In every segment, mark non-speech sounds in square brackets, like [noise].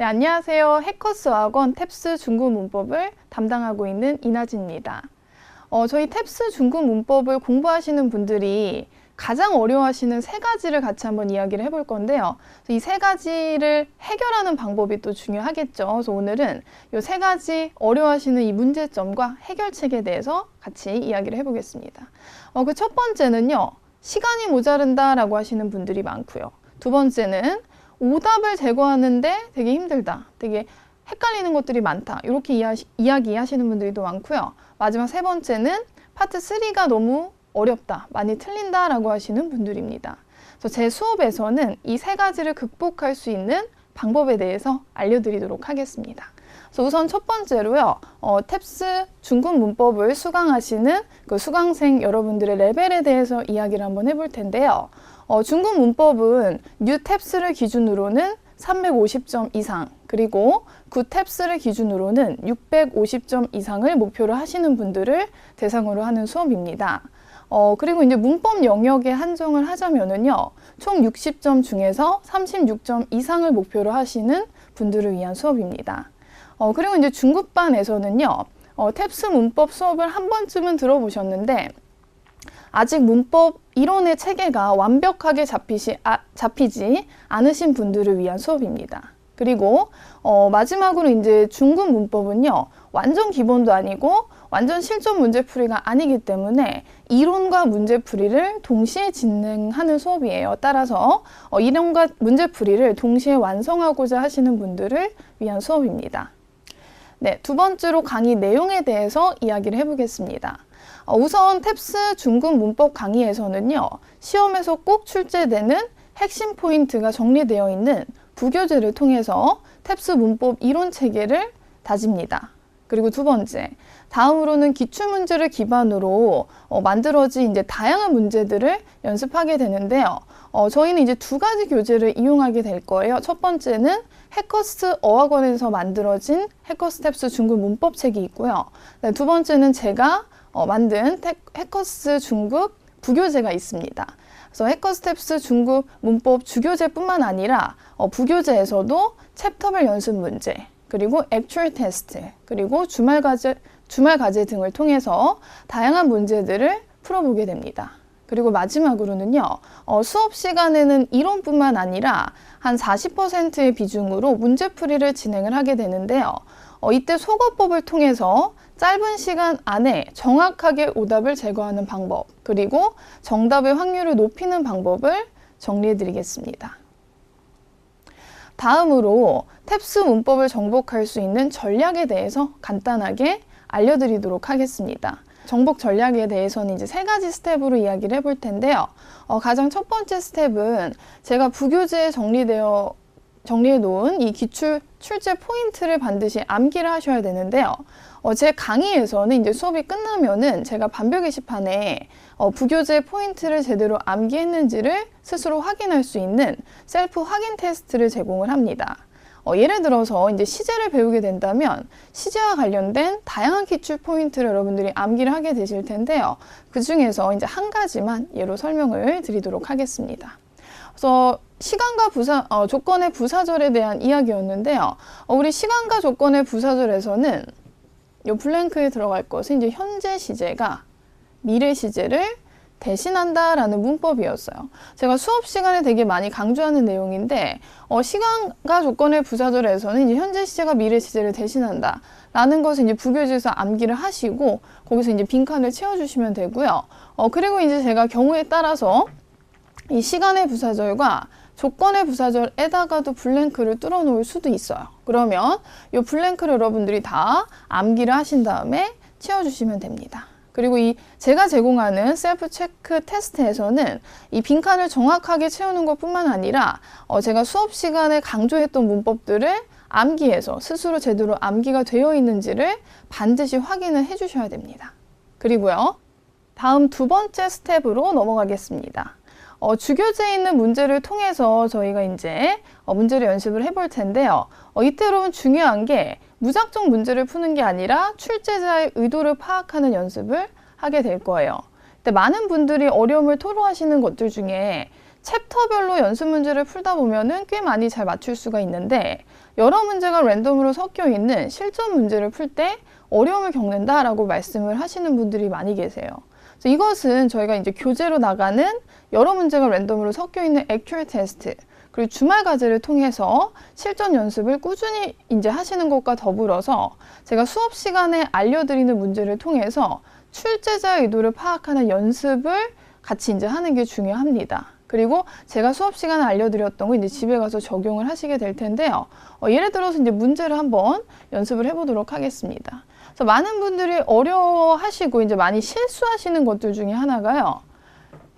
네, 안녕하세요. 해커스 학원 탭스 중국 문법을 담당하고 있는 이나진입니다. 어, 저희 탭스 중국 문법을 공부하시는 분들이 가장 어려워하시는 세 가지를 같이 한번 이야기를 해볼 건데요. 이 세 가지를 해결하는 방법이 또 중요하겠죠. 그래서 오늘은 이 세 가지 어려워하시는 이 문제점과 해결책에 대해서 같이 이야기를 해보겠습니다. 어, 그 첫 번째는요. 시간이 모자른다라고 하시는 분들이 많고요. 두 번째는 오답을 제거하는데 되게 힘들다. 되게 헷갈리는 것들이 많다. 이렇게 이야기, 이야기하시는 분들이 또 많고요. 마지막 세 번째는 파트 3가 너무 어렵다. 많이 틀린다 라고 하시는 분들입니다. 그래서 제 수업에서는 이 세 가지를 극복할 수 있는 방법에 대해서 알려드리도록 하겠습니다. 우선 첫 번째로요, 어, 탭스 중국 문법을 수강하시는 그 수강생 여러분들의 레벨에 대해서 이야기를 한번 해볼 텐데요. 어, 중국 문법은 뉴 탭스를 기준으로는 350점 이상, 그리고 구 탭스를 기준으로는 650점 이상을 목표로 하시는 분들을 대상으로 하는 수업입니다. 어, 그리고 이제 문법 영역에 한정을 하자면은요, 총 60점 중에서 36점 이상을 목표로 하시는 분들을 위한 수업입니다. 어, 그리고 이제 중급반에서는요, 어, 탭스 문법 수업을 한 번쯤은 들어보셨는데, 아직 문법 이론의 체계가 완벽하게 잡히시, 아, 잡히지 않으신 분들을 위한 수업입니다. 그리고 어, 마지막으로 이제 중급 문법은요, 완전 기본도 아니고 완전 실전 문제풀이가 아니기 때문에 이론과 문제풀이를 동시에 진행하는 수업이에요. 따라서 어, 이론과 문제풀이를 동시에 완성하고자 하시는 분들을 위한 수업입니다. 네, 두 번째로 강의 내용에 대해서 이야기를 해보겠습니다. 어, 우선 탭스 중급 문법 강의에서는요, 시험에서 꼭 출제되는 핵심 포인트가 정리되어 있는 부교재를 통해서 탭스 문법 이론 체계를 다집니다. 그리고 두 번째, 다음으로는 기출 문제를 기반으로 어, 만들어진 이제 다양한 문제들을 연습하게 되는데요. 어, 저희는 이제 두 가지 교재를 이용하게 될 거예요. 첫 번째는 해커스 어학원에서 만들어진 해커스 탭스 중급 문법책이 있고요. 네, 두 번째는 제가 어, 만든 테, 해커스 중급 부교재가 있습니다. 그래서 해커스 탭스 중급 문법 주교재뿐만 아니라 어, 부교재에서도 챕터별 연습 문제, 그리고 액츄얼 테스트, 그리고 주말 과제, 주말 과제 등을 통해서 다양한 문제들을 풀어보게 됩니다. 그리고 마지막으로는요, 어, 수업 시간에는 이론뿐만 아니라 한 40%의 비중으로 문제풀이를 진행을 하게 되는데요. 어, 이때 속어법을 통해서 짧은 시간 안에 정확하게 오답을 제거하는 방법, 그리고 정답의 확률을 높이는 방법을 정리해 드리겠습니다. 다음으로 탭스 문법을 정복할 수 있는 전략에 대해서 간단하게 알려드리도록 하겠습니다. 정복 전략에 대해서는 이제 세 가지 스텝으로 이야기를 해볼 텐데요. 어, 가장 첫 번째 스텝은 제가 부교재에 정리되어 정리해 놓은 이 기출 출제 포인트를 반드시 암기를 하셔야 되는데요. 어, 제 강의에서는 이제 수업이 끝나면은 제가 반별 게시판에 어, 부교재 포인트를 제대로 암기했는지를 스스로 확인할 수 있는 셀프 확인 테스트를 제공을 합니다. 어, 예를 들어서 이제 시제를 배우게 된다면 시제와 관련된 다양한 기출 포인트를 여러분들이 암기를 하게 되실 텐데요. 그 중에서 이제 한 가지만 예로 설명을 드리도록 하겠습니다. 그래서 시간과 부사, 어, 조건의 부사절에 대한 이야기였는데요. 어, 우리 시간과 조건의 부사절에서는 이 블랭크에 들어갈 것은 이제 현재 시제가 미래 시제를 대신한다 라는 문법이었어요. 제가 수업 시간에 되게 많이 강조하는 내용인데, 어, 시간과 조건의 부사절에서는 이제 현재 시제가 미래 시제를 대신한다. 라는 것을 이제 부교재에서 암기를 하시고, 거기서 이제 빈칸을 채워주시면 되고요. 어, 그리고 이제 제가 경우에 따라서 이 시간의 부사절과 조건의 부사절에다가도 블랭크를 뚫어 놓을 수도 있어요. 그러면 이 블랭크를 여러분들이 다 암기를 하신 다음에 채워주시면 됩니다. 그리고 이 제가 제공하는 셀프 체크 테스트에서는 이 빈칸을 정확하게 채우는 것뿐만 아니라 어 제가 수업 시간에 강조했던 문법들을 암기해서 스스로 제대로 암기가 되어 있는지를 반드시 확인을 해 주셔야 됩니다. 그리고요. 다음 두 번째 스텝으로 넘어가겠습니다. 어, 주교재에 있는 문제를 통해서 저희가 이제 어, 문제를 연습을 해볼 텐데요. 어, 이때 여러분 중요한 게 무작정 문제를 푸는 게 아니라 출제자의 의도를 파악하는 연습을 하게 될 거예요. 근데 많은 분들이 어려움을 토로하시는 것들 중에 챕터별로 연습 문제를 풀다 보면은 꽤 많이 잘 맞출 수가 있는데 여러 문제가 랜덤으로 섞여 있는 실전 문제를 풀 때 어려움을 겪는다라고 말씀을 하시는 분들이 많이 계세요. 이것은 저희가 이제 교재로 나가는 여러 문제가 랜덤으로 섞여 있는 액츄얼 테스트 그리고 주말 과제를 통해서 실전 연습을 꾸준히 이제 하시는 것과 더불어서 제가 수업 시간에 알려드리는 문제를 통해서 출제자의 의도를 파악하는 연습을 같이 이제 하는 게 중요합니다. 그리고 제가 수업 시간에 알려드렸던 거 이제 집에 가서 적용을 하시게 될 텐데요. 어, 예를 들어서 이제 문제를 한번 연습을 해보도록 하겠습니다. 그래서 많은 분들이 어려워하시고 이제 많이 실수하시는 것들 중에 하나가요.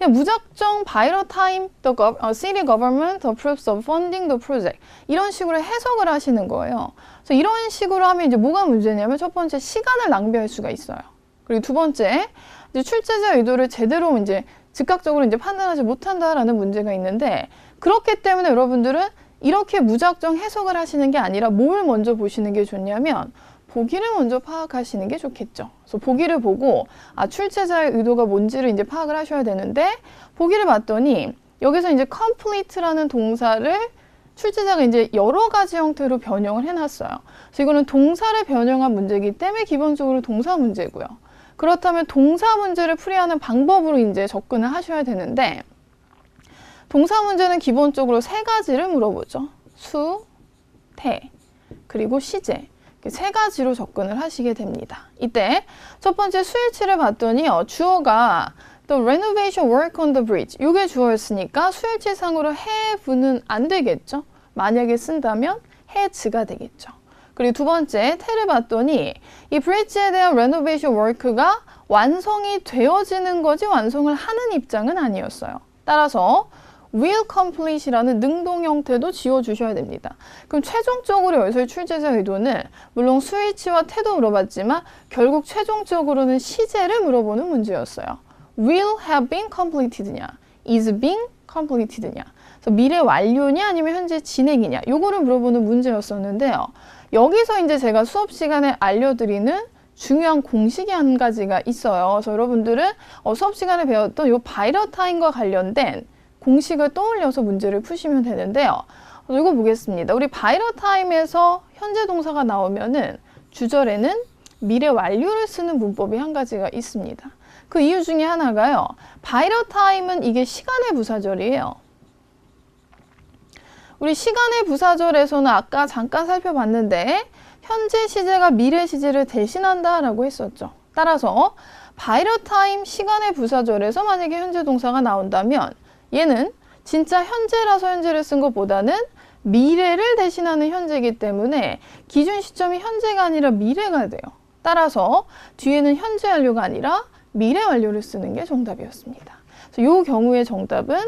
그냥 무작정 바이러 타임 the gov, 어, city government approves of funding the project 이런 식으로 해석을 하시는 거예요. 그래서 이런 식으로 하면 이제 뭐가 문제냐면 첫 번째 시간을 낭비할 수가 있어요. 그리고 두 번째 이제 출제자 의도를 제대로 이제 즉각적으로 이제 판단하지 못한다라는 문제가 있는데 그렇기 때문에 여러분들은 이렇게 무작정 해석을 하시는 게 아니라 뭘 먼저 보시는 게 좋냐면 보기를 먼저 파악하시는 게 좋겠죠. 그래서 보기를 보고 아 출제자의 의도가 뭔지를 이제 파악을 하셔야 되는데 보기를 봤더니 여기서 이제 complete라는 동사를 출제자가 이제 여러 가지 형태로 변형을 해놨어요. 그래서 이거는 동사를 변형한 문제이기 때문에 기본적으로 동사 문제고요. 그렇다면 동사 문제를 풀이하는 방법으로 이제 접근을 하셔야 되는데 동사 문제는 기본적으로 세 가지를 물어보죠. 수, 태, 그리고 시제. 세 가지로 접근을 하시게 됩니다. 이때 첫 번째 수일치를 봤더니 요. 주어가 The renovation work on the bridge. 이게 주어였으니까 수일치상으로 have는 안 되겠죠. 만약에 쓴다면 has가 되겠죠. 그리고 두 번째 태를 봤더니 이 브릿지에 대한 레노베이션 워크가 완성이 되어지는 거지 완성을 하는 입장은 아니었어요. 따라서 will complete이라는 능동 형태도 지워주셔야 됩니다. 그럼 최종적으로 여기서의 출제자 의도는 물론 스위치와 태도 물어봤지만 결국 최종적으로는 시제를 물어보는 문제였어요. will have been completed냐, is being completed냐. 미래 완료냐 아니면 현재 진행이냐 요거를 물어보는 문제였었는데요. 여기서 이제 제가 수업 시간에 알려드리는 중요한 공식이 한 가지가 있어요. 그래서 여러분들은 어, 수업 시간에 배웠던 요 바이러 타임과 관련된 공식을 떠올려서 문제를 푸시면 되는데요. 이거 보겠습니다. 우리 바이러 타임에서 현재 동사가 나오면은 주절에는 미래 완료를 쓰는 문법이 한 가지가 있습니다. 그 이유 중에 하나가요. 바이러 타임은 이게 시간의 부사절이에요. 우리 시간의 부사절에서는 아까 잠깐 살펴봤는데 현재 시제가 미래 시제를 대신한다라고 했었죠. 따라서 바이러 타임 시간의 부사절에서 만약에 현재 동사가 나온다면 얘는 진짜 현재라서 현재를 쓴 것보다는 미래를 대신하는 현재이기 때문에 기준 시점이 현재가 아니라 미래가 돼요. 따라서 뒤에는 현재 완료가 아니라 미래 완료를 쓰는 게 정답이었습니다. 그래서 이 경우의 정답은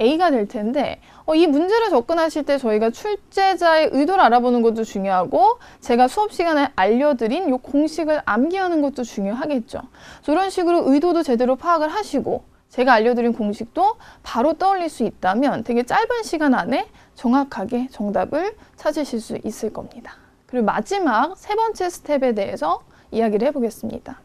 A가 될 텐데 어, 이 문제를 접근하실 때 저희가 출제자의 의도를 알아보는 것도 중요하고 제가 수업 시간에 알려드린 이 공식을 암기하는 것도 중요하겠죠. 이런 식으로 의도도 제대로 파악을 하시고 제가 알려드린 공식도 바로 떠올릴 수 있다면 되게 짧은 시간 안에 정확하게 정답을 찾으실 수 있을 겁니다. 그리고 마지막 세 번째 스텝에 대해서 이야기를 해보겠습니다.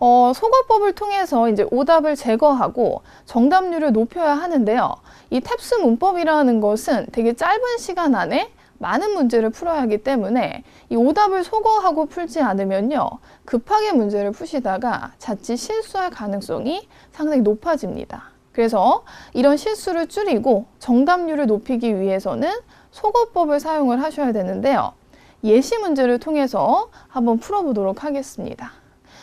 어, 소거법을 통해서 이제 오답을 제거하고 정답률을 높여야 하는데요. 이 탭스 문법이라는 것은 되게 짧은 시간 안에 많은 문제를 풀어야 하기 때문에 이 오답을 소거하고 풀지 않으면요. 급하게 문제를 푸시다가 자칫 실수할 가능성이 상당히 높아집니다. 그래서 이런 실수를 줄이고 정답률을 높이기 위해서는 소거법을 사용을 하셔야 되는데요. 예시 문제를 통해서 한번 풀어보도록 하겠습니다.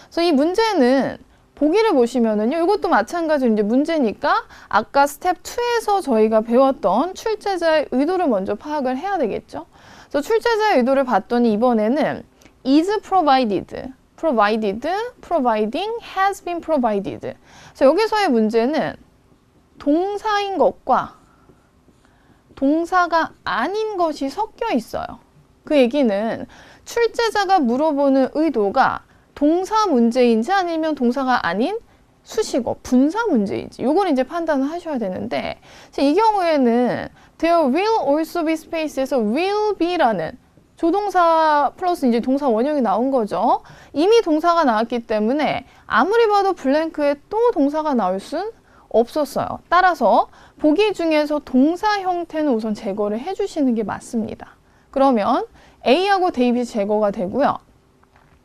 그래서 이 문제는 보기를 보시면은요. 이것도 마찬가지로 이제 문제니까 아까 스텝 2에서 저희가 배웠던 출제자의 의도를 먼저 파악을 해야 되겠죠. 그래서 출제자의 의도를 봤더니 이번에는 is provided, provided, providing, has been provided. 그래서 여기서의 문제는 동사인 것과 동사가 아닌 것이 섞여 있어요. 그 얘기는 출제자가 물어보는 의도가 동사 문제인지 아니면 동사가 아닌 수식어, 분사 문제인지 요걸 이제 판단을 하셔야 되는데 이 경우에는 there will also be space에서 will be라는 조동사 플러스 이제 동사 원형이 나온 거죠. 이미 동사가 나왔기 때문에 아무리 봐도 블랭크에 또 동사가 나올 순 없었어요. 따라서 보기 중에서 동사 형태는 우선 제거를 해주시는 게 맞습니다. 그러면 A하고 대입이 제거가 되고요.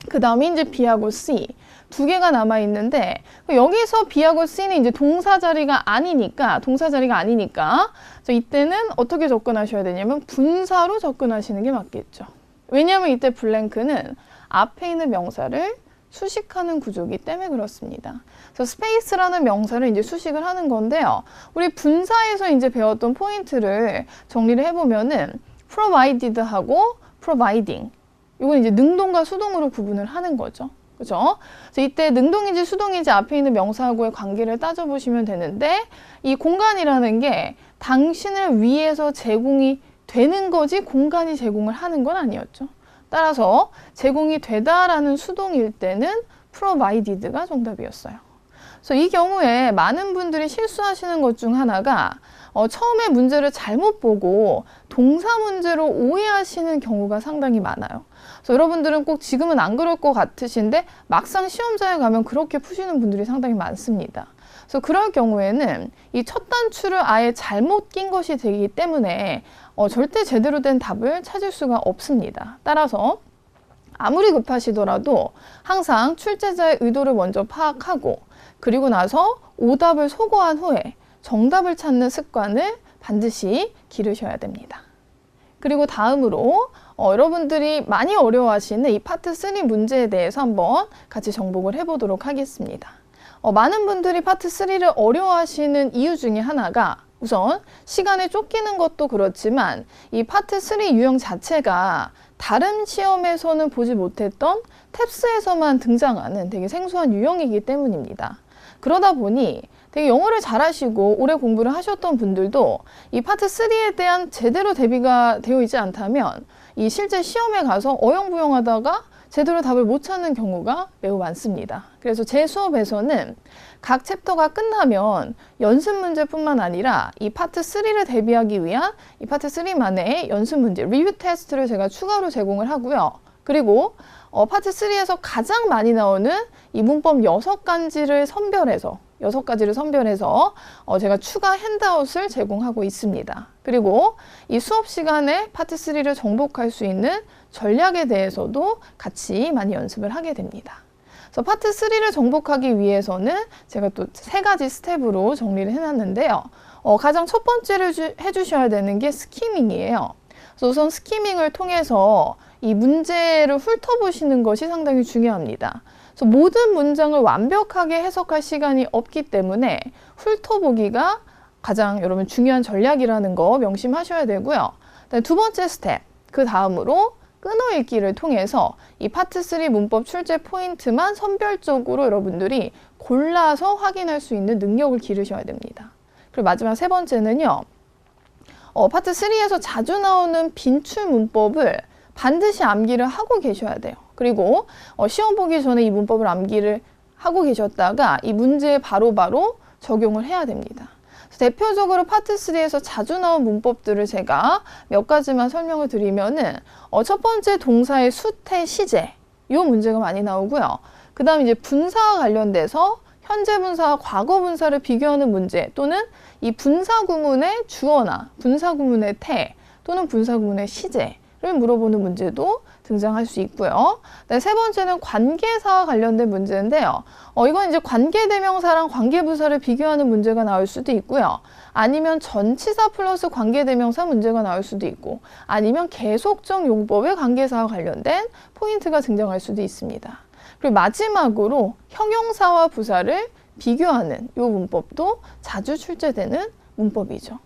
그 다음에 이제 B하고 C 두 개가 남아 있는데 여기서 B하고 C는 이제 동사 자리가 아니니까 동사 자리가 아니니까 이때는 어떻게 접근하셔야 되냐면 분사로 접근하시는 게 맞겠죠. 왜냐하면 이때 블랭크는 앞에 있는 명사를 수식하는 구조이기 때문에 그렇습니다. 그래서 스페이스라는 명사를 이제 수식을 하는 건데요. 우리 분사에서 이제 배웠던 포인트를 정리를 해보면은 provided하고 providing 이건 이제 능동과 수동으로 구분을 하는 거죠. 그죠? 이때 능동인지 수동인지 앞에 있는 명사하고의 관계를 따져보시면 되는데 이 공간이라는 게 당신을 위해서 제공이 되는 거지 공간이 제공을 하는 건 아니었죠. 따라서 제공이 되다라는 수동일 때는 provided가 정답이었어요. 그래서 이 경우에 많은 분들이 실수하시는 것 중 하나가 어, 처음에 문제를 잘못 보고 동사 문제로 오해하시는 경우가 상당히 많아요. 그래서 여러분들은 꼭 지금은 안 그럴 것 같으신데 막상 시험장에 가면 그렇게 푸시는 분들이 상당히 많습니다. 그래서 그럴 경우에는 이 첫 단추를 아예 잘못 낀 것이 되기 때문에 어, 절대 제대로 된 답을 찾을 수가 없습니다. 따라서 아무리 급하시더라도 항상 출제자의 의도를 먼저 파악하고 그리고 나서 오답을 소거한 후에 정답을 찾는 습관을 반드시 기르셔야 됩니다. 그리고 다음으로 어, 여러분들이 많이 어려워하시는 이 파트 3 문제에 대해서 한번 같이 정복을 해보도록 하겠습니다. 어, 많은 분들이 파트 3를 어려워하시는 이유 중에 하나가 우선 시간에 쫓기는 것도 그렇지만 이 파트 3 유형 자체가 다른 시험에서는 보지 못했던 탭스에서만 등장하는 되게 생소한 유형이기 때문입니다. 그러다 보니 되게 영어를 잘하시고 오래 공부를 하셨던 분들도 이 파트 3에 대한 제대로 대비가 되어 있지 않다면 이 실제 시험에 가서 어영부영하다가 제대로 답을 못 찾는 경우가 매우 많습니다. 그래서 제 수업에서는 각 챕터가 끝나면 연습 문제뿐만 아니라 이 파트 3를 대비하기 위한 이 파트 3만의 연습 문제, 리뷰 테스트를 제가 추가로 제공을 하고요. 그리고 어, 파트 3에서 가장 많이 나오는 이 문법 여섯 가지를 선별해서 여섯 가지를 선별해서 어, 제가 추가 핸드아웃을 제공하고 있습니다. 그리고 이 수업 시간에 파트 3를 정복할 수 있는 전략에 대해서도 같이 많이 연습을 하게 됩니다. 그래서 파트 3를 정복하기 위해서는 제가 또 세 가지 스텝으로 정리를 해놨는데요. 어, 가장 첫 번째를 주, 해주셔야 되는 게 스키밍이에요. 그래서 우선 스키밍을 통해서 이 문제를 훑어보시는 것이 상당히 중요합니다. 그래서 모든 문장을 완벽하게 해석할 시간이 없기 때문에 훑어보기가 가장 여러분 중요한 전략이라는 거 명심하셔야 되고요. 두 번째 스텝, 그 다음으로 끊어읽기를 통해서 이 파트 3 문법 출제 포인트만 선별적으로 여러분들이 골라서 확인할 수 있는 능력을 기르셔야 됩니다. 그리고 마지막 세 번째는요. 어, 파트 3에서 자주 나오는 빈출 문법을 반드시 암기를 하고 계셔야 돼요. 그리고 어, 시험 보기 전에 이 문법을 암기를 하고 계셨다가 이 문제에 바로바로 바로 적용을 해야 됩니다. 대표적으로 파트 3에서 자주 나온 문법들을 제가 몇 가지만 설명을 드리면은 어, 첫 번째 동사의 수태 시제 이 문제가 많이 나오고요. 그 다음 이제 분사와 관련돼서 현재 분사와 과거 분사를 비교하는 문제 또는 이 분사 구문의 주어나 분사 구문의 태 또는 분사 구문의 시제 를 물어보는 문제도 등장할 수 있고요. 네, 세 번째는 관계사와 관련된 문제인데요. 어, 이건 이제 관계대명사랑 관계부사를 비교하는 문제가 나올 수도 있고요. 아니면 전치사 플러스 관계대명사 문제가 나올 수도 있고, 아니면 계속적 용법의 관계사와 관련된 포인트가 등장할 수도 있습니다. 그리고 마지막으로 형용사와 부사를 비교하는 이 문법도 자주 출제되는 문법이죠.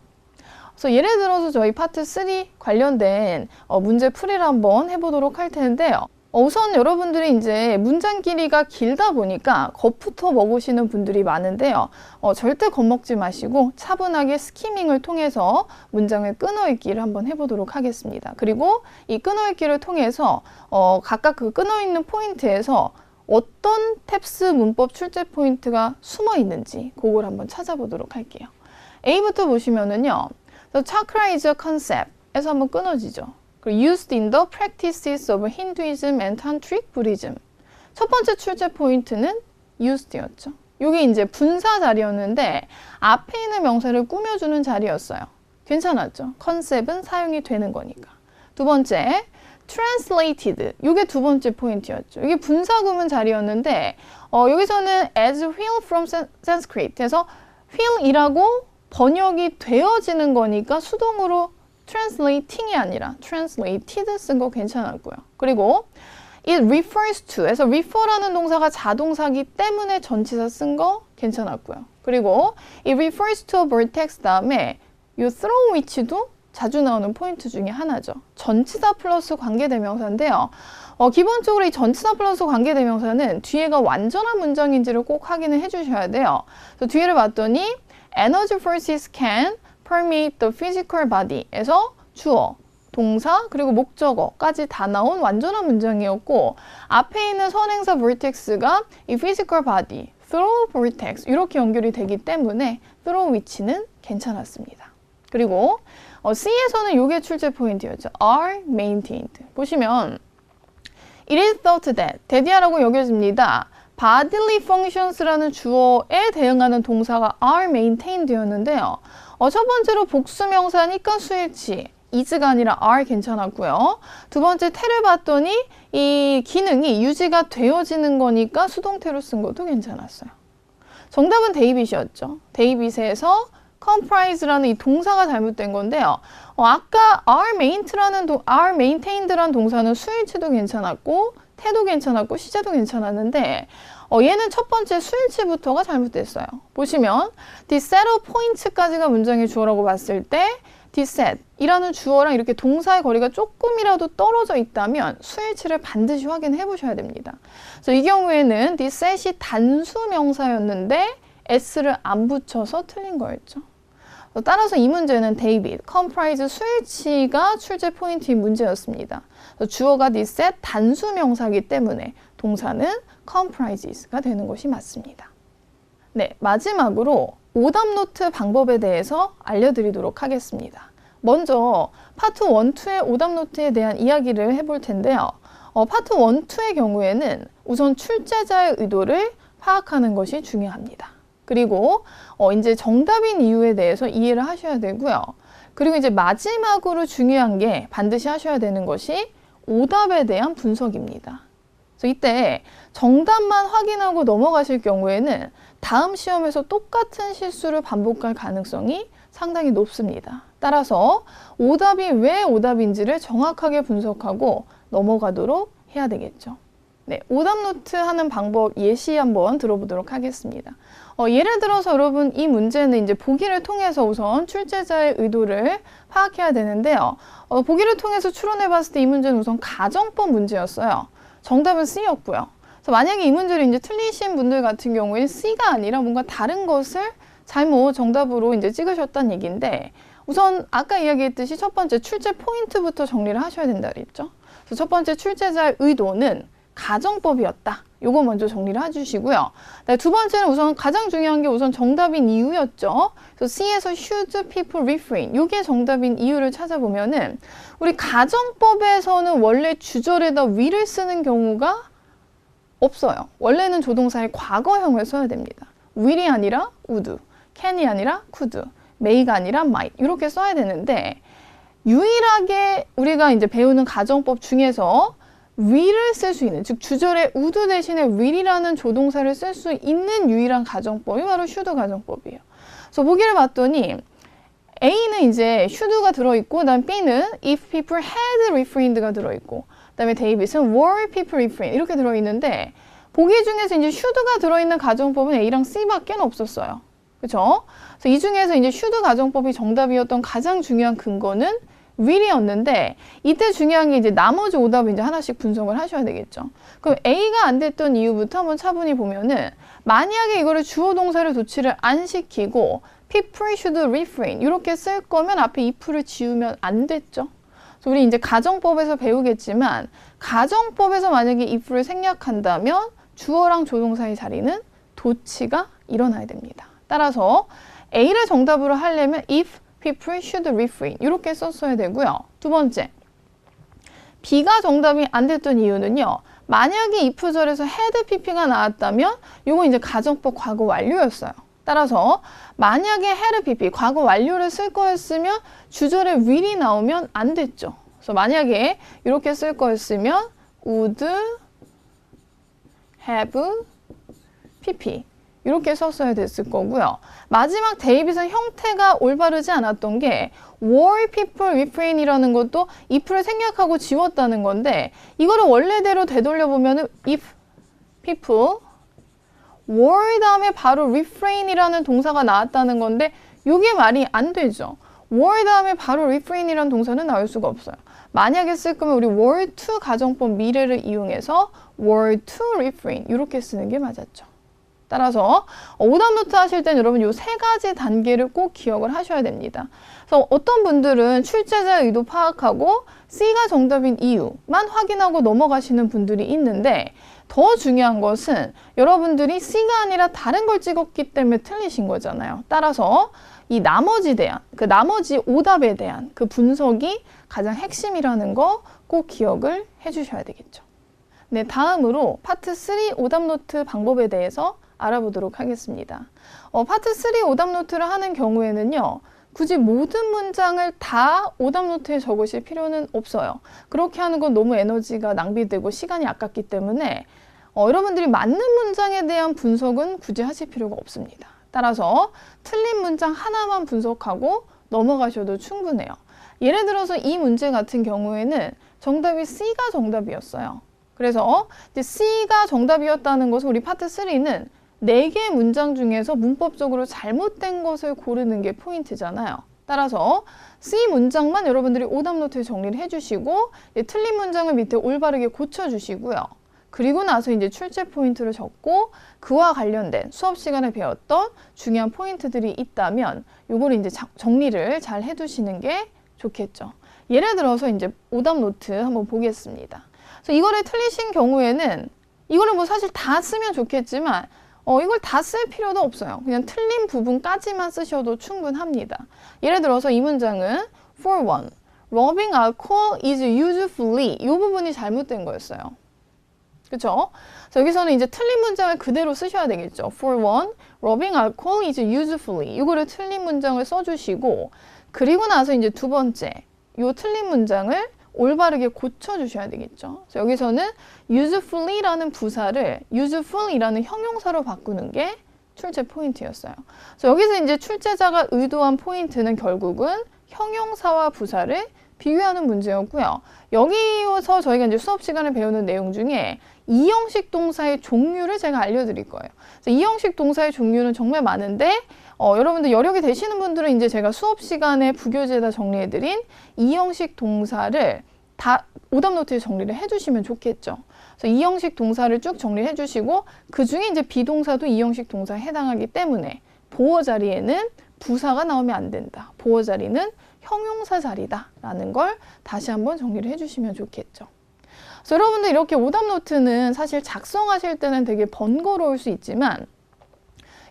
그래서 예를 들어서 저희 파트 3 관련된 어, 문제 풀이를 한번 해보도록 할 텐데요. 어, 우선 여러분들이 이제 문장 길이가 길다 보니까 겁부터 먹으시는 분들이 많은데요. 어, 절대 겁먹지 마시고 차분하게 스키밍을 통해서 문장을 끊어읽기를 한번 해보도록 하겠습니다. 그리고 이 끊어읽기를 통해서 어, 각각 그 끊어있는 포인트에서 어떤 탭스 문법 출제 포인트가 숨어 있는지 그걸 한번 찾아보도록 할게요. A부터 보시면은요. The chakra is a concept에서 한번 끊어지죠. 그리고 used in the practices of Hinduism and Tantric Buddhism. 첫 번째 출제 포인트는 used였죠. 이게 이제 분사 자리였는데 앞에 있는 명사를 꾸며주는 자리였어요. 괜찮았죠? 컨셉은 사용이 되는 거니까. 두 번째, translated. 이게 두 번째 포인트였죠. 이게 분사구문 자리였는데 어, 여기서는 as wheel from Sanskrit 해서 wheel이라고 번역이 되어지는 거니까 수동으로 translating이 아니라 translated 쓴 거 괜찮았고요. 그리고 it refers to 해서 refer라는 동사가 자동사기 때문에 전치사 쓴 거 괜찮았고요. 그리고 it refers to vertex 다음에 이 through which도 자주 나오는 포인트 중에 하나죠. 전치사 플러스 관계대명사인데요. 어, 기본적으로 이 전치사 플러스 관계대명사는 뒤에가 완전한 문장인지를 꼭 확인을 해주셔야 돼요. 뒤에를 봤더니 energy forces can permeate the physical body에서 주어, 동사, 그리고 목적어까지 다 나온 완전한 문장이었고 앞에 있는 선행사 vortex가 이 physical body, through vortex 이렇게 연결이 되기 때문에 through which는 괜찮았습니다. 그리고 어, C에서는 이게 출제 포인트였죠. are maintained. 보시면 it is thought that 대디하라고 여겨집니다. Bodily functions라는 주어에 대응하는 동사가 are maintained였는데요. 어, 첫 번째로 복수명사 니까 수일치. is가 아니라 are 괜찮았고요. 두 번째 태를 봤더니 이 기능이 유지가 되어지는 거니까 수동태로 쓴 것도 괜찮았어요. 정답은 데이빗이었죠. 데이빗에서 comprise라는 이 동사가 잘못된 건데요. 어, 아까 are maintained라는 동, are maintained라는 동사는 수일치도 괜찮았고 태도 괜찮았고 시제도 괜찮았는데 어, 얘는 첫 번째 수일치부터가 잘못됐어요. 보시면 of points까지가 문장의 주어라고 봤을 때 set이라는 주어랑 이렇게 동사의 거리가 조금이라도 떨어져 있다면 수일치를 반드시 확인해 보셔야 됩니다. 그래서 이 경우에는 set이 단수 명사였는데 s를 안 붙여서 틀린 거였죠. 따라서 이 문제는 데이빗, 컴프라이즈 수일치가 출제 포인트인 문제였습니다. 주어가 set 단수 명사이기 때문에 동사는 comprises,가 되는 것이 맞습니다. 네, 마지막으로 오답 노트 방법에 대해서 알려드리도록 하겠습니다. 먼저 파트 1, 2의 오답 노트에 대한 이야기를 해볼 텐데요. 어, 파트 1, 2의 경우에는 우선 출제자의 의도를 파악하는 것이 중요합니다. 그리고 어, 이제 정답인 이유에 대해서 이해를 하셔야 되고요. 그리고 이제 마지막으로 중요한 게 반드시 하셔야 되는 것이 오답에 대한 분석입니다. 그래서 이때 정답만 확인하고 넘어가실 경우에는 다음 시험에서 똑같은 실수를 반복할 가능성이 상당히 높습니다. 따라서 오답이 왜 오답인지를 정확하게 분석하고 넘어가도록 해야 되겠죠. 네, 오답 노트 하는 방법 예시 한번 들어보도록 하겠습니다. 어, 예를 들어서 여러분 이 문제는 이제 보기를 통해서 우선 출제자의 의도를 파악해야 되는데요. 어, 보기를 통해서 추론해 봤을 때 이 문제는 우선 가정법 문제였어요. 정답은 C였고요. 그래서 만약에 이 문제를 이제 틀리신 분들 같은 경우에 C가 아니라 뭔가 다른 것을 잘못 정답으로 이제 찍으셨다는 얘기인데 우선 아까 이야기했듯이 첫 번째 출제 포인트부터 정리를 하셔야 된다 그랬죠. 그래서 첫 번째 출제자의 의도는 가정법이었다. 요거 먼저 정리를 해주시고요. 네, 두 번째는 우선 가장 중요한 게 우선 정답인 이유였죠. 그래서 C에서 should people refrain. 요게 정답인 이유를 찾아보면은 우리 가정법에서는 원래 주절에다 위를 쓰는 경우가 없어요. 원래는 조동사의 과거형을 써야 됩니다. will이 아니라 would, can이 아니라 could, may가 아니라 might 이렇게 써야 되는데 유일하게 우리가 이제 배우는 가정법 중에서 will을 쓸 수 있는 즉 주절에 would 대신에 will이라는 조동사를 쓸 수 있는 유일한 가정법이 바로 should 가정법이에요. 그래서 보기를 봤더니 A는 이제 should가 들어있고 그다음 B는 if people had refrained가 들어있고 그다음에 데이빗은 were people refrained 이렇게 들어있는데 보기 중에서 이제 should가 들어있는 가정법은 A랑 C밖에 없었어요. 그렇죠? 그래서 이 중에서 이제 should 가정법이 정답이었던 가장 중요한 근거는 will이었는데 이때 중요한 게 이제 나머지 오답을 이제 하나씩 분석을 하셔야 되겠죠. 그럼 A가 안 됐던 이유부터 한번 차분히 보면은 만약에 이거를 주어 동사를 도치를 안 시키고 people should refrain 이렇게 쓸 거면 앞에 if를 지우면 안 됐죠. 그래서 우리 이제 가정법에서 배우겠지만 가정법에서 만약에 if를 생략한다면 주어랑 조동사의 자리는 도치가 일어나야 됩니다. 따라서 A를 정답으로 하려면 if people should refrain 이렇게 썼어야 되고요. 두 번째, B가 정답이 안 됐던 이유는요. 만약에 if절에서 had pp가 나왔다면 요거 이제 가정법 과거 완료였어요. 따라서 만약에 had pp 과거 완료를 쓸 거였으면 주절에 will이 나오면 안 됐죠. 그래서 만약에 이렇게 쓸 거였으면 would have pp 이렇게 썼어야 됐을 거고요. 마지막 대입에서 형태가 올바르지 않았던 게 were people refrain이라는 것도 if를 생략하고 지웠다는 건데 이거를 원래대로 되돌려 보면 은 if people were 다음에 바로 refrain이라는 동사가 나왔다는 건데 이게 말이 안 되죠. were 다음에 바로 refrain이라는 동사는 나올 수가 없어요. 만약에 쓸 거면 우리 were to 가정법 미래를 이용해서 were to refrain 이렇게 쓰는 게 맞았죠. 따라서 오답 노트 하실 땐 여러분 요 세 가지 단계를 꼭 기억을 하셔야 됩니다. 그래서 어떤 분들은 출제자의 의도 파악하고 C가 정답인 이유만 확인하고 넘어가시는 분들이 있는데 더 중요한 것은 여러분들이 C가 아니라 다른 걸 찍었기 때문에 틀리신 거잖아요. 따라서 이 나머지 대한, 그 나머지 오답에 대한 그 분석이 가장 핵심이라는 거 꼭 기억을 해주셔야 되겠죠. 네, 다음으로 파트 3 오답 노트 방법에 대해서 알아보도록 하겠습니다. 어, 파트 3 오답 노트를 하는 경우에는요. 굳이 모든 문장을 다 오답 노트에 적으실 필요는 없어요. 그렇게 하는 건 너무 에너지가 낭비되고 시간이 아깝기 때문에 어, 여러분들이 맞는 문장에 대한 분석은 굳이 하실 필요가 없습니다. 따라서 틀린 문장 하나만 분석하고 넘어가셔도 충분해요. 예를 들어서 이 문제 같은 경우에는 정답이 C가 정답이었어요. 그래서 이제 C가 정답이었다는 것은 우리 파트 3는 네 개의 문장 중에서 문법적으로 잘못된 것을 고르는 게 포인트잖아요. 따라서 C 문장만 여러분들이 오답 노트에 정리를 해주시고 틀린 문장을 밑에 올바르게 고쳐주시고요. 그리고 나서 이제 출제 포인트를 적고 그와 관련된 수업 시간에 배웠던 중요한 포인트들이 있다면 요거를 이제 정리를 잘 해두시는 게 좋겠죠. 예를 들어서 이제 오답 노트 한번 보겠습니다. 그래서 이거를 틀리신 경우에는 이거를 뭐 사실 다 쓰면 좋겠지만 어, 이걸 다 쓸 필요도 없어요. 그냥 틀린 부분까지만 쓰셔도 충분합니다. 예를 들어서 이 문장은 for one, rubbing alcohol is usefully 이 부분이 잘못된 거였어요. 그렇죠? 여기서는 이제 틀린 문장을 그대로 쓰셔야 되겠죠. For one, rubbing alcohol is usefully 이거를 틀린 문장을 써주시고 그리고 나서 이제 두 번째 이 틀린 문장을 올바르게 고쳐주셔야 되겠죠. 여기서는 usefully라는 부사를 useful이라는 형용사로 바꾸는 게 출제 포인트였어요. 여기서 이제 출제자가 의도한 포인트는 결국은 형용사와 부사를 비교하는 문제였고요. 여기서 저희가 이제 수업 시간에 배우는 내용 중에 이형식 동사의 종류를 제가 알려드릴 거예요. 이형식 동사의 종류는 정말 많은데 어, 여러분들 여력이 되시는 분들은 이제 제가 수업 시간에 부교재에다 정리해드린 이형식 동사를 다 오답 노트에 정리를 해주시면 좋겠죠. 그래서 이형식 동사를 쭉 정리해 주시고 그 중에 이제 비동사도 이형식 동사에 해당하기 때문에 보어 자리에는 부사가 나오면 안 된다. 보어 자리는 형용사 자리다라는 걸 다시 한번 정리를 해주시면 좋겠죠. 그래서 여러분들 이렇게 오답 노트는 사실 작성하실 때는 되게 번거로울 수 있지만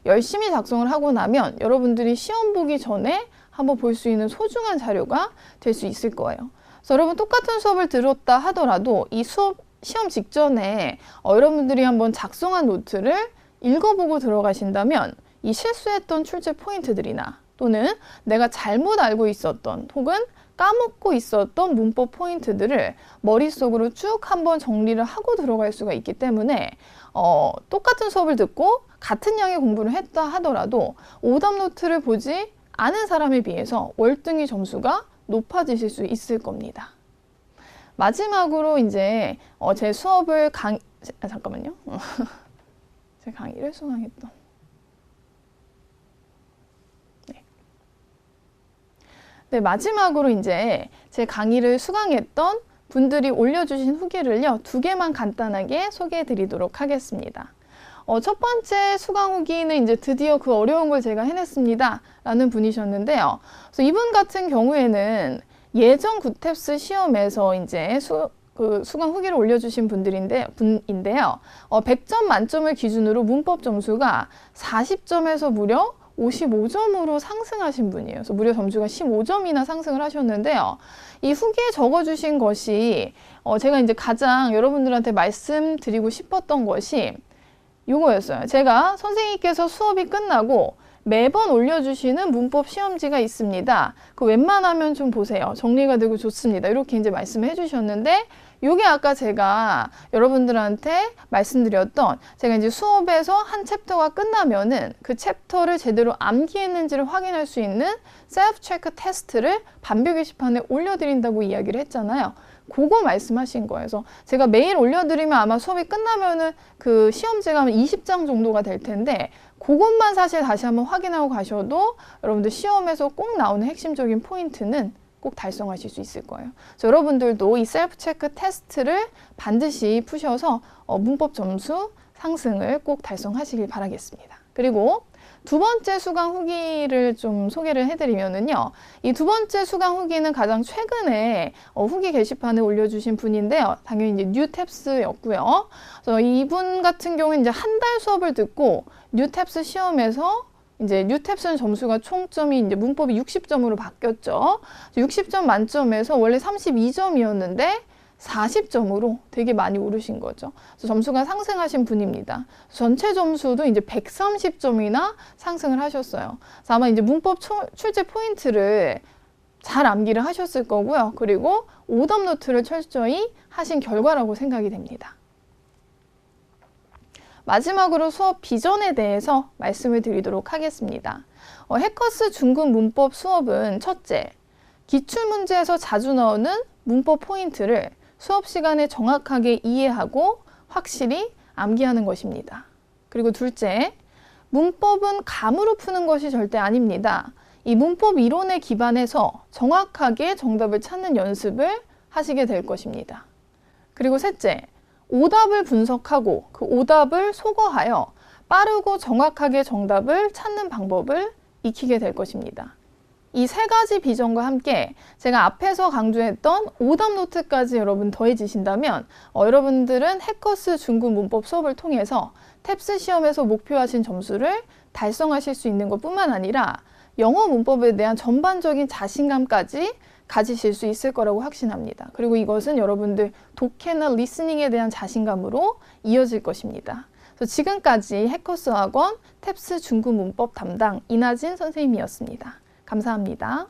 열심히 작성을 하고 나면 여러분들이 시험 보기 전에 한번 볼 수 있는 소중한 자료가 될 수 있을 거예요. 그래서 여러분 똑같은 수업을 들었다 하더라도 이 수업 시험 직전에 어, 여러분들이 한번 작성한 노트를 읽어보고 들어가신다면 이 실수했던 출제 포인트들이나 또는 내가 잘못 알고 있었던 혹은 까먹고 있었던 문법 포인트들을 머릿속으로 쭉 한번 정리를 하고 들어갈 수가 있기 때문에 어, 똑같은 수업을 듣고 같은 양의 공부를 했다 하더라도 오답 노트를 보지 않은 사람에 비해서 월등히 점수가 높아지실 수 있을 겁니다. 마지막으로 이제 어, 제 수업을 강 아, 잠깐만요. [laughs] 제 강의를 수강했던 네 마지막으로 이제 제 강의를 수강했던 분들이 올려주신 후기를요 두 개만 간단하게 소개해 드리도록 하겠습니다. 어, 첫 번째 수강 후기는 이제 드디어 그 어려운 걸 제가 해냈습니다. 라는 분이셨는데요. 그래서 이분 같은 경우에는 예전 구탭스 시험에서 이제 수, 그 수강 후기를 올려주신 분들인데, 분인데요. 어, 100점 만점을 기준으로 문법 점수가 40점에서 무려 55점으로 상승하신 분이에요. 그래서 무려 점수가 15점이나 상승을 하셨는데요. 이 후기에 적어주신 것이 어, 제가 이제 가장 여러분들한테 말씀드리고 싶었던 것이 이거였어요. 제가 선생님께서 수업이 끝나고 매번 올려주시는 문법 시험지가 있습니다. 그 웬만하면 좀 보세요. 정리가 되고 좋습니다. 이렇게 이제 말씀해 주셨는데, 요게 아까 제가 여러분들한테 말씀드렸던 제가 이제 수업에서 한 챕터가 끝나면은 그 챕터를 제대로 암기했는지를 확인할 수 있는 셀프 체크 테스트를 반별 게시판에 올려드린다고 이야기를 했잖아요. 그거 말씀하신 거예요. 그래서 제가 매일 올려드리면 아마 수업이 끝나면은 그 시험지가 20장 정도가 될 텐데 그것만 사실 다시 한번 확인하고 가셔도 여러분들 시험에서 꼭 나오는 핵심적인 포인트는 꼭 달성하실 수 있을 거예요. 여러분들도 이 셀프 체크 테스트를 반드시 푸셔서 어, 문법 점수 상승을 꼭 달성하시길 바라겠습니다. 그리고 두 번째 수강 후기를 좀 소개를 해드리면은요. 이 두 번째 수강 후기는 가장 최근에 어, 후기 게시판에 올려주신 분인데요. 당연히 이제 뉴탭스였고요. 그래서 이분 같은 경우는 이제 한 달 수업을 듣고 뉴탭스 시험에서 이제 뉴탭스는 점수가 총점이 이제 문법이 60점으로 바뀌었죠. 60점 만점에서 원래 32점이었는데 40점으로 되게 많이 오르신 거죠. 그래서 점수가 상승하신 분입니다. 전체 점수도 이제 130점이나 상승을 하셨어요. 그래서 아마 이제 문법 초, 출제 포인트를 잘 암기를 하셨을 거고요. 그리고 오답 노트를 철저히 하신 결과라고 생각이 됩니다. 마지막으로 수업 비전에 대해서 말씀을 드리도록 하겠습니다. 어, 해커스 중급 문법 수업은 첫째, 기출문제에서 자주 나오는 문법 포인트를 수업 시간에 정확하게 이해하고 확실히 암기하는 것입니다. 그리고 둘째, 문법은 감으로 푸는 것이 절대 아닙니다. 이 문법 이론에 기반해서 정확하게 정답을 찾는 연습을 하시게 될 것입니다. 그리고 셋째, 오답을 분석하고 그 오답을 소거하여 빠르고 정확하게 정답을 찾는 방법을 익히게 될 것입니다. 이 세 가지 비전과 함께 제가 앞에서 강조했던 오답 노트까지 여러분 더해지신다면 어, 여러분들은 해커스 중급 문법 수업을 통해서 탭스 시험에서 목표하신 점수를 달성하실 수 있는 것 뿐만 아니라 영어 문법에 대한 전반적인 자신감까지 가지실 수 있을 거라고 확신합니다. 그리고 이것은 여러분들 독해나 리스닝에 대한 자신감으로 이어질 것입니다. 그래서 지금까지 해커스 학원 탭스 중급 문법 담당 이나진 선생님이었습니다. 감사합니다.